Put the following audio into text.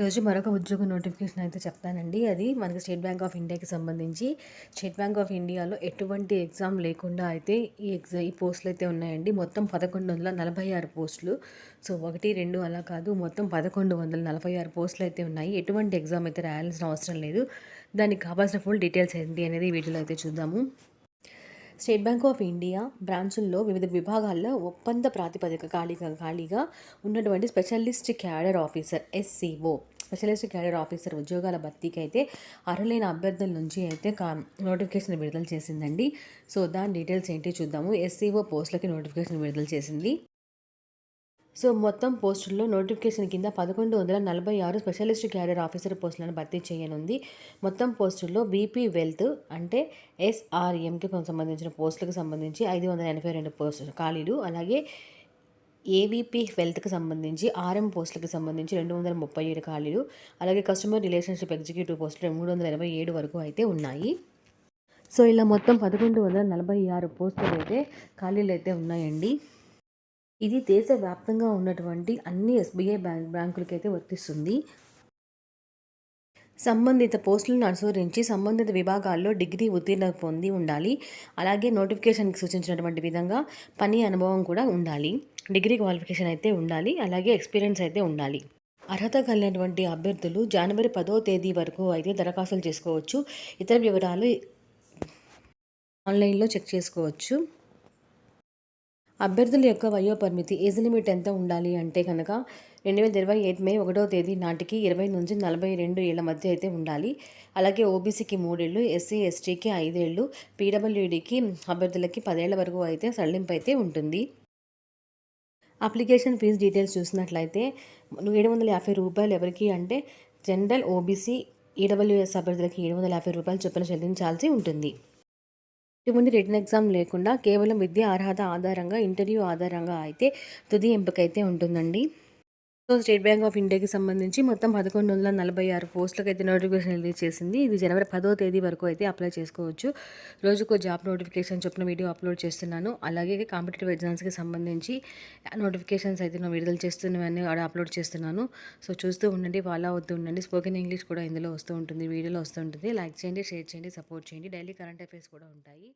రోజు మరొక ఉద్యోగ నోటిఫికేషన్ అయితే చెప్తానండి. అది మనకి స్టేట్ బ్యాంక్ ఆఫ్ ఇండియాకి సంబంధించి. స్టేట్ బ్యాంక్ ఆఫ్ ఇండియాలో ఎటువంటి ఎగ్జామ్ లేకుండా అయితే ఈ ఎగ్జామ్ ఈ పోస్టులు అయితే ఉన్నాయండి. మొత్తం పదకొండు వందల నలభై ఆరు పోస్టులు. సో ఒకటి రెండు అలా కాదు. మొత్తం పదకొండు వందల నలభై ఆరు పోస్టులు అయితే ఉన్నాయి. ఎటువంటి ఎగ్జామ్ అయితే రాయాల్సిన అవసరం లేదు. దానికి కావాల్సిన ఫుల్ డీటెయిల్స్ ఏంటి అనేది వీడియోలో అయితే చూద్దాము. స్టేట్ బ్యాంక్ ఆఫ్ ఇండియా బ్రాంచుల్లో వివిధ విభాగాల్లో ఒప్పంద ప్రాతిపదిక ఖాళీగా ఖాళీగా ఉన్నటువంటి specialist cadre officer SCO. Specialist cadre officer ఉద్యోగాల భర్తీకి అయితే అర్హులైన అభ్యర్థుల నుంచి అయితే కా నోటిఫికేషన్ విడుదల చేసిందండి. సో దాని డీటెయిల్స్ ఏంటి చూద్దాము. ఎస్సీఓ పోస్టులకి నోటిఫికేషన్ విడుదల చేసింది. సో మొత్తం పోస్టుల్లో నోటిఫికేషన్ కింద పదకొండు వందల నలభై ఆరు స్పెషలిస్ట్ క్యాడర్ ఆఫీసర్ పోస్టులను భర్తీ చేయనుంది. మొత్తం పోస్టుల్లో బీపీ వెల్త్ అంటే ఎస్ఆర్ఎంకి సంబంధించిన పోస్టులకు సంబంధించి ఐదు వందల ఎనభై రెండు పోస్టులు ఖాళీలు. అలాగే ఏవీపీ హెల్త్కి సంబంధించి ఆర్ఎం పోస్టులకు సంబంధించి రెండు వందల ముప్పై ఏడు ఖాళీలు అలాగే కస్టమర్ రిలేషన్షిప్ ఎగ్జిక్యూటివ్ పోస్టులు మూడు వందల ఎనభై ఏడు వరకు అయితే ఉన్నాయి. సో ఇలా మొత్తం పదకొండు వందల నలభై ఆరు పోస్టులు అయితే ఖాళీలు అయితే ఉన్నాయండి. ఇది దేశవ్యాప్తంగా ఉన్నటువంటి అన్ని ఎస్బీఐ బ్యాంక్ బ్యాంకులకైతే వర్తిస్తుంది. సంబంధిత పోస్టులను అనుసరించి సంబంధిత విభాగాల్లో డిగ్రీ ఉత్తీర్ణ పొంది ఉండాలి. అలాగే నోటిఫికేషన్కి సూచించినటువంటి విధంగా పని అనుభవం కూడా ఉండాలి. డిగ్రీ క్వాలిఫికేషన్ అయితే ఉండాలి. అలాగే ఎక్స్పీరియన్స్ అయితే ఉండాలి. అర్హత కలిగినటువంటి అభ్యర్థులు జనవరి పదో తేదీ వరకు అయితే దరఖాస్తులు చేసుకోవచ్చు. ఇతర వివరాలు ఆన్లైన్లో చెక్ చేసుకోవచ్చు. అభ్యర్థుల యొక్క వయోపరిమితి ఏజ్ లిమిట్ ఎంత ఉండాలి అంటే కనుక రెండు వేల ఇరవై ఎయిట్ మే ఒకటో తేదీ నాటికి ఇరవై నుంచి నలభై రెండు ఏళ్ళ మధ్య అయితే ఉండాలి. అలాగే ఓబీసీకి మూడేళ్ళు ఎస్సీ ఎస్టీకి ఐదేళ్ళు పీడబ్ల్యూడీకి అభ్యర్థులకి పదేళ్ళ వరకు అయితే సడలింపు అయితే ఉంటుంది. అప్లికేషన్ ఫీజు డీటెయిల్స్ చూసినట్లయితే ఏడు వందల యాభై రూపాయలు ఎవరికి అంటే జనరల్ ఓబీసీ ఈడబ్ల్యూఎస్ అభ్యర్థులకి ఏడు వందల యాభై రూపాయలు చొప్పున చెల్లించాల్సి ఉంటుంది. ఇటువంటి రిటర్న్ ఎగ్జామ్ లేకుండా కేవలం విద్య అర్హత ఆధారంగా ఇంటర్వ్యూ ఆధారంగా అయితే తుది ఎంపిక అయితే ఉంటుందండి. సో స్టేట్ బ్యాంక్ ఆఫ్ ఇండియాకి సంబంధించి మొత్తం పదకొండు వందల నలభై ఆరు పోస్టులకు అయితే నోటిఫికేషన్ రిలీజ్ చేసింది. ఇది జనవరి పదో తేదీ వరకు అయితే అప్లై చేసుకోవచ్చు. రోజుకు జాబ్ నోటిఫికేషన్ చొప్పున వీడియో అప్లోడ్ చేస్తున్నాను. అలాగే కాంపిటేటివ్ ఎగ్జామ్స్కి సంబంధించి నోటిఫికేషన్స్ అయితే నేను విడుదల చేస్తున్నవన్నీ ఆడ అప్లోడ్ చేస్తున్నాను. సో చూస్తూ ఉండండి ఫాలో అవుతూ ఉండండి. స్పోకెన్ ఇంగ్లీష్ కూడా ఇందులో వస్తూ ఉంటుంది వీడియోలో వస్తూ ఉంటుంది. లైక్ చేయండి షేర్ చేయండి సపోర్ట్ చేయండి. డైలీ కరెంట్ అఫైర్స్ కూడా ఉంటాయి.